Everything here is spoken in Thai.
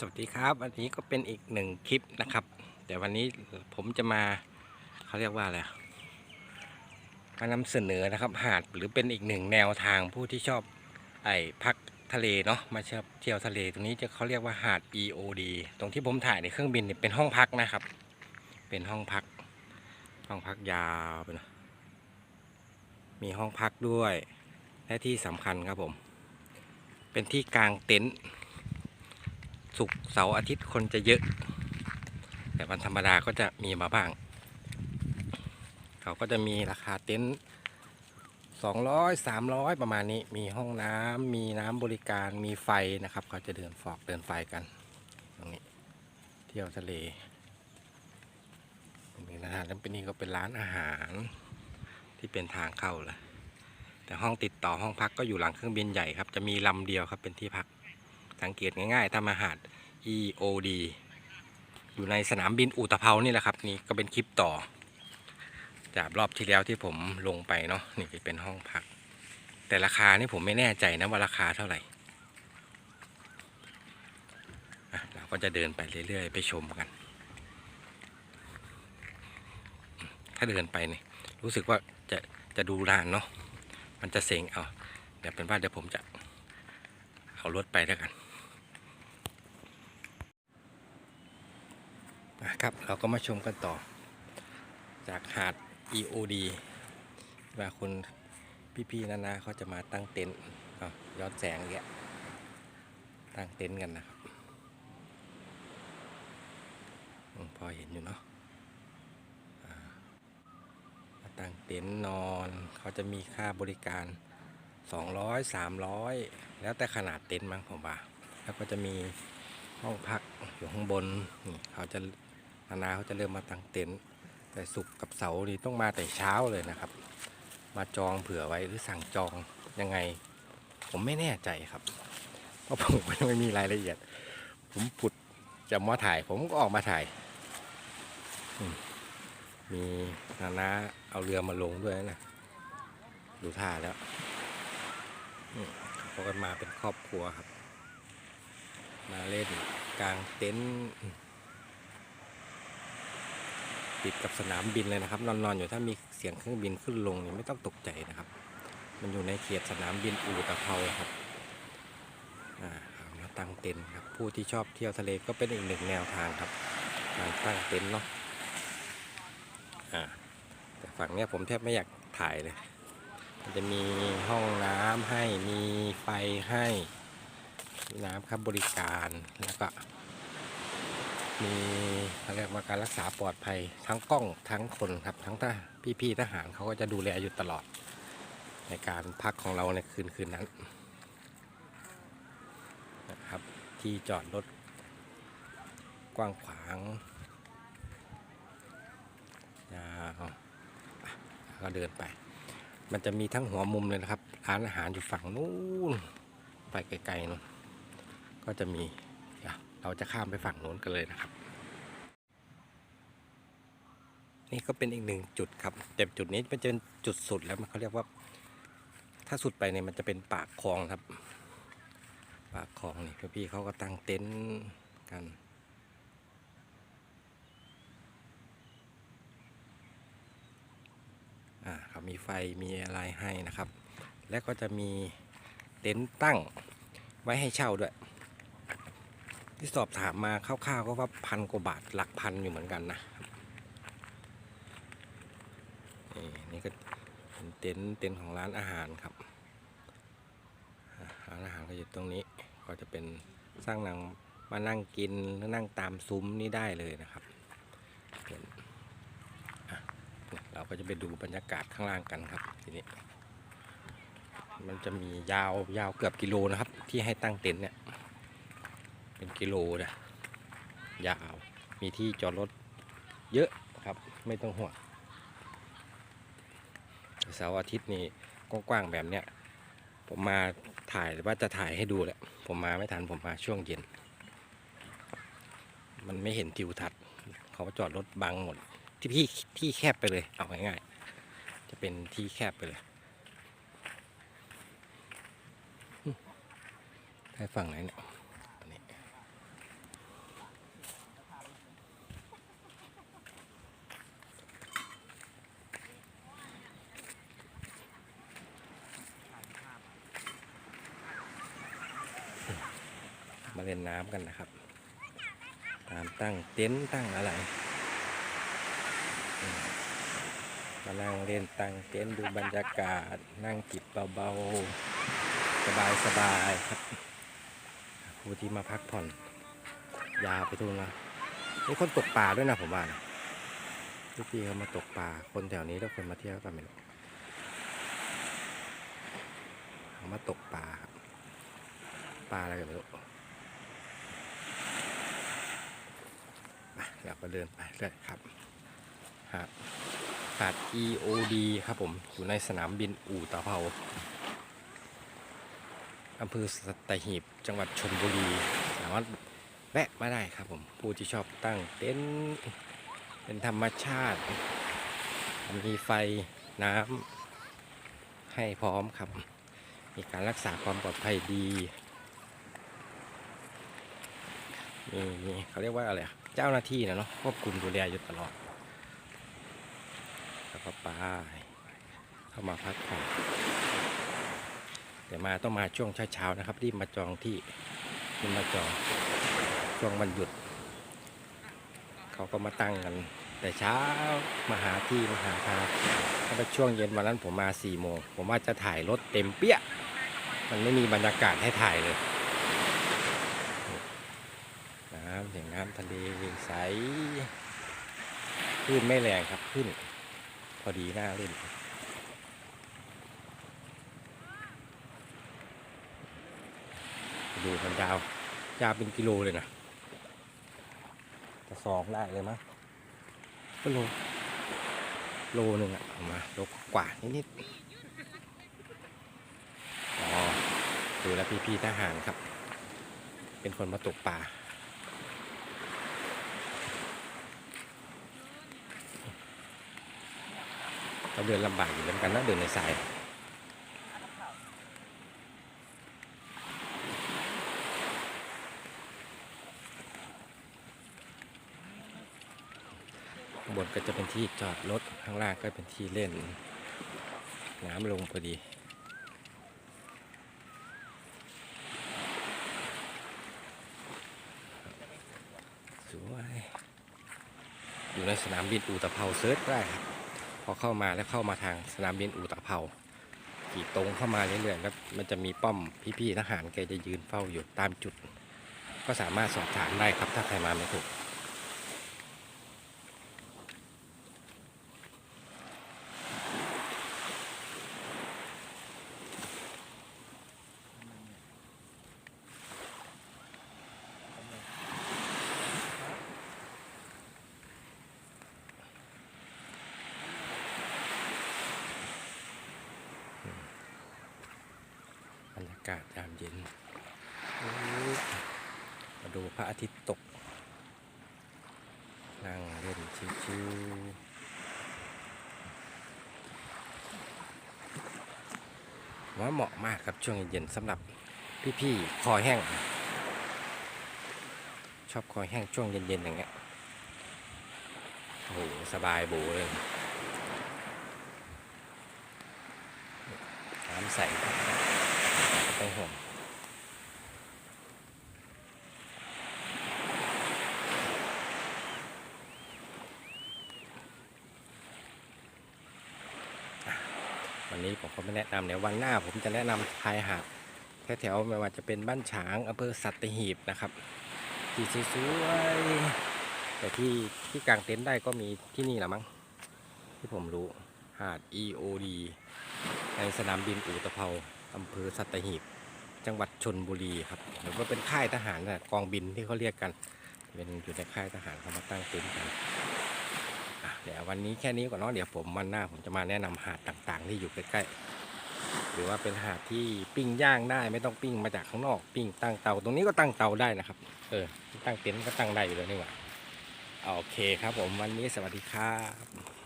สวัสดีครับ วันนี้ก็เป็นอีกหนึ่งคลิปนะครับ แต่วันนี้ผมจะมาเขาเรียกว่าอะไรมานำเสนอนะครับ หาดหรือเป็นอีกหนึ่งแนวทางผู้ที่ชอบไอ้พักทะเลเนาะมาเชอบเที่ยวทะเลตรงนี้จะเขาเรียกว่าหาด EOD ตรงที่ผมถ่ายในเครื่องบินเนี่ยเป็นห้องพักนะครับ เป็นห้องพัก ห้องพักยาวไปนะมีห้องพักด้วยและที่สำคัญครับผม เป็นที่กลางเต็นท์ ศุกร์เสาร์อาทิตย์คนจะเยอะ แต่วันธรรมดาก็จะมีมาบ้าง เขาก็จะมีราคาเต็นท์สองร้อยสามร้อยประมาณนี้มีห้องน้ำมีน้ำบริการมีไฟนะครับ เขาจะเดินฟอกเดินไฟกัน ตรงนี้ เที่ยวทะเลตรงนี้นะฮะแล้วเป็นนี่ก็เป็นร้านอาหารที่เป็นทางเข้าเลยแต่ห้องติดต่อห้องพักก็อยู่หลังเครื่องบินใหญ่ครับ จะมีลำเดียวครับเป็นที่พัก สังเกตง่ายๆถ้ามาหาด EOD อยู่ในสนามบินอุตภเปานี่แหละครับ นี่ก็เป็นคลิปต่อ จากรอบที่แล้วที่ผมลงไปเนาะนี่เป็นห้องพัก แต่ราคานี่ผมไม่แน่ใจนะว่าราคาเท่าไหร่เราก็จะเดินไปเรื่อยๆ ไปชมกัน ถ้าเดินไปเนี่ยรู้สึกว่าจะจะดูนานเนาะมันจะเซ็งเอาเดี๋ยวเป็นว่าเดี๋ยวผมจะเอารถไปแล้วกัน นะครับ เราก็มาชมกันต่อ จากหาด EOD ว่าคุณพี่ๆนานาเขาจะมาตั้งเต็นท์ย้อนแสงอีกแล้วตั้งเต็นท์กันนะครับพอเห็นอยู่เนาะมาตั้งเต็นท์นอนเขาจะมีค่าบริการ 200 300 แล้วแต่ขนาดเต็นท์มั้งผมว่า แล้วก็จะมีห้องพักอยู่ข้างบนนี่เขาจะ นานาเขาจะเริ่มมาตั้งเต็นท์แต่สุกกับเสาร์นี่ต้องมาแต่เช้าเลยนะครับ มาจองเผื่อไว้หรือสั่งจองยังไง ผมไม่แน่ใจครับ เพราะผมไม่มีรายละเอียด ผมผุดจะมาถ่าย ผมก็ออกมาถ่ายมมีนานาเอาเรือมาลงด้วยนะดูท่าแล้วเขากันมาเป็นครอบครัวครับ มาเล่นกลางเต็นท์ ติดกับสนามบินเลยนะครับ นอนๆอยู่ถ้ามีเสียงเครื่องบินขึ้นลงนี่ไม่ต้องตกใจนะครับ มันอยู่ในเขตสนามบินอู่ตะเภาครับอ่ามาตั้งเต็นท์ครับ ผู้ที่ชอบเที่ยวทะเลก็เป็นอีกหนึ่งแนวทางครับการตั้งเต็นท์เนาะอ่าแต่ฝั่งเนี้ยผมแทบไม่อยากถ่ายเลย มันจะมีห้องน้ำให้มีไฟให้ น้ำครับบริการแล้วก็ มีเขาเรียกว่าการรักษาปลอดภัยทั้งกล้องทั้งคนครับ ทั้งทพี่ๆทหารเขาก็จะดูแลอยู่ตลอด ในการพักของเราในคืนคืนนั้นนะครับ ที่จอดรถกว้างขวางยาวก็เดินไป มันจะมีทั้งหัวมุมเลยนะครับ ร้านอาหารอยู่ฝั่งนู้นไปไกลๆนู้นก็จะมี เราจะข้ามไปฝั่งโน้นกันเลยนะครับ นี่ก็เป็นอีกหนึ่งจุดครับ แต่จุดนี้มันจะเป็นจุดสุดแล้วมันเขาเรียกว่า ถ้าสุดไปเนี่ยมันจะเป็นปากคลองครับ ปากคลองนี่พี่เขาก็ตั้งเต็นท์กันอ่าเขามีไฟมีอะไรให้นะครับ และก็จะมีเต็นท์ตั้งไว้ให้เช่าด้วย ที่สอบถามมาคร่าวๆก็ว่าพันกว่าบาทหลักพันอยู่เหมือนกันนะนี่นี่ก็เป็นเต็นท์เต็นท์ของร้านอาหารครับร้านอาหารก็อยู่ตรงนี้ก็จะเป็นสร้างนังมานั่งกินหรือนั่งตามซุ้มนี่ได้เลยนะครับเป็นเราก็จะไปดูบรรยากาศข้างล่างกันครับทีนี้ มันจะมียาวยาวเกือบกิโลนะครับ ที่ให้ตั้งเต็นท์เนี่ย เป็นกิโลนะยาวมีที่จอดรถเยอะครับ ไม่ต้องห่วงเสาร์อาทิตย์นี่กว้างๆแบบเนี้ยผมมาถ่ายว่าจะถ่ายให้ดูแหละผมมาไม่ทันผมมาช่วงเย็น มันไม่เห็นทิวทัศน์เขาจอดรถบังหมด ที่พี่ที่แคบไปเลยเอาง่ายๆจะเป็นที่แคบไปเลยไปฝั่งไหนเนี่ยอันนี้ มาเล่นน้ำกันนะครับ ตามตั้งเต็นท์ตั้งอะไร มานั่งเล่นตั้งเต็นท์ดูบรรยากาศ นั่งจิบเบาๆ สบายๆครับผู้ที่มาพักผ่อน ยาวไปทุนละมีคนตกปลาด้วยนะผมว่านะพี่เขามาตกปลาคนแถวนี้แล้วคนมาเที่ยวกันไม่รู้เขามาตกปลาครับปลาอะไรกันไม่รู้ไป เดี๋ยวก็เดินไปเรื่อยครับหาดหาด EOD ครับผม อยู่ในสนามบินอู่ตะเภาอำเภอสัตหีบจังหวัดชลบุรี สามารถแวะมาได้ครับผม ผู้ที่ชอบตั้งเต็นท์เป็นธรรมชาติ มีไฟน้ำให้พร้อมครับ มีการรักษาความปลอดภัยดีมีเขาเรียกว่าอะไรอะ เจ้าหน้าที่นะเนาะควบคุมดูแลอยู่ตลอด แล้วก็ไปเข้ามาพักผ่อนแต่มาต้องมาช่วงเช้าๆนะครับ รีบมาจองที่รีบมาจองช่วงวันหยุด เขาก็มาตั้งกัน แต่เช้ามาหาที่มาหาทางถ้าเป็นช่วงเย็นวันนั้นผมมา4ี่โมงผมว่าจะถ่ายรถเต็มเปี้ย มันไม่มีบรรยากาศให้ถ่ายเลย น้ำเสียงน้ำทะเลใสคลื่นไม่แรงครับคลื่นพอดีหน่าเล่นดูมันยาวยาวเป็นกิโลเลยนะจะสองได้เลยมั้งก็โลโลหนึ่งอะเอามาโลกว่านิดๆอ๋อดูแลวพี่ๆทหารครับ เป็นคนมาตกปลา เราเดินลำบากอยู่เหมือนกันนะเดินในสายข้างบนก็จะเป็นที่จอดรถข้างล่างก็เป็นที่เล่น น้ำลงพอดีสวยอยู่ในสนามบินอูตะเภาเซิร์ชได้ครับ อเข้ามาแล้วเข้ามาทางสนามบินอู่ตะเภาขี่ตรงเข้ามาเรื่อยๆแล้วมันจะมีป้อมพี่ๆทหารแกจะยืนเฝ้าอยู่ตามจุด ก็สามารถสอบถามได้ครับถ้าใครมาไม่ถูกากาศยามเย็นมาดูพระอาทิตย์ตก นั่งเล่นชิวๆว่าเหมาะมากครับช่วงเย็นๆสำหรับพี่ๆคอแห้ง ชอบคอแห้งช่วงเย็นๆอย่างเงี้ยโอ้โหสบายโบเลยน้ำใส ไม่ต้องห่วงอะวันนี้ผมก็ไม่แนะนำเดี๋ยววันหน้าผมจะแนะนำชายหาดแถวๆไม่ว่าจะเป็นบ้านฉางอำเภอสัตหีบนะครับ ที่สวยๆแต่ที่ที่กางเต็นท์ได้ก็มีที่นี่แหละมั้งที่ผมรู้หาด EOD ในสนามบินอู่ตะเภา อำเภอสัตหีบ จังหวัดชนบุรีครับหรือว่าเป็นค่ายทหารนะกองบินที่เขาเรียกกัน เป็นอยู่ในค่ายทหารเขามาตั้งเต็นท์กันเดี๋ยววันนี้แค่นี้ก่อนเนาะเดี๋ยวผมวันหน้าผมจะมาแนะนำหาดต่างๆ ที่อยู่ใกล้ๆหรือว่าเป็นหาดที่ปิ้งย่างได้ไม่ต้องปิ้งมาจากข้างนอกปิ้งตั้งเตาตรงนี้ก็ตั้งเตาได้นะครับ เออตั้งเต็นท์ก็ตั้งได้อยู่แล้วนี่หว่าโอเคครับผมวันนี้สวัสดีครับ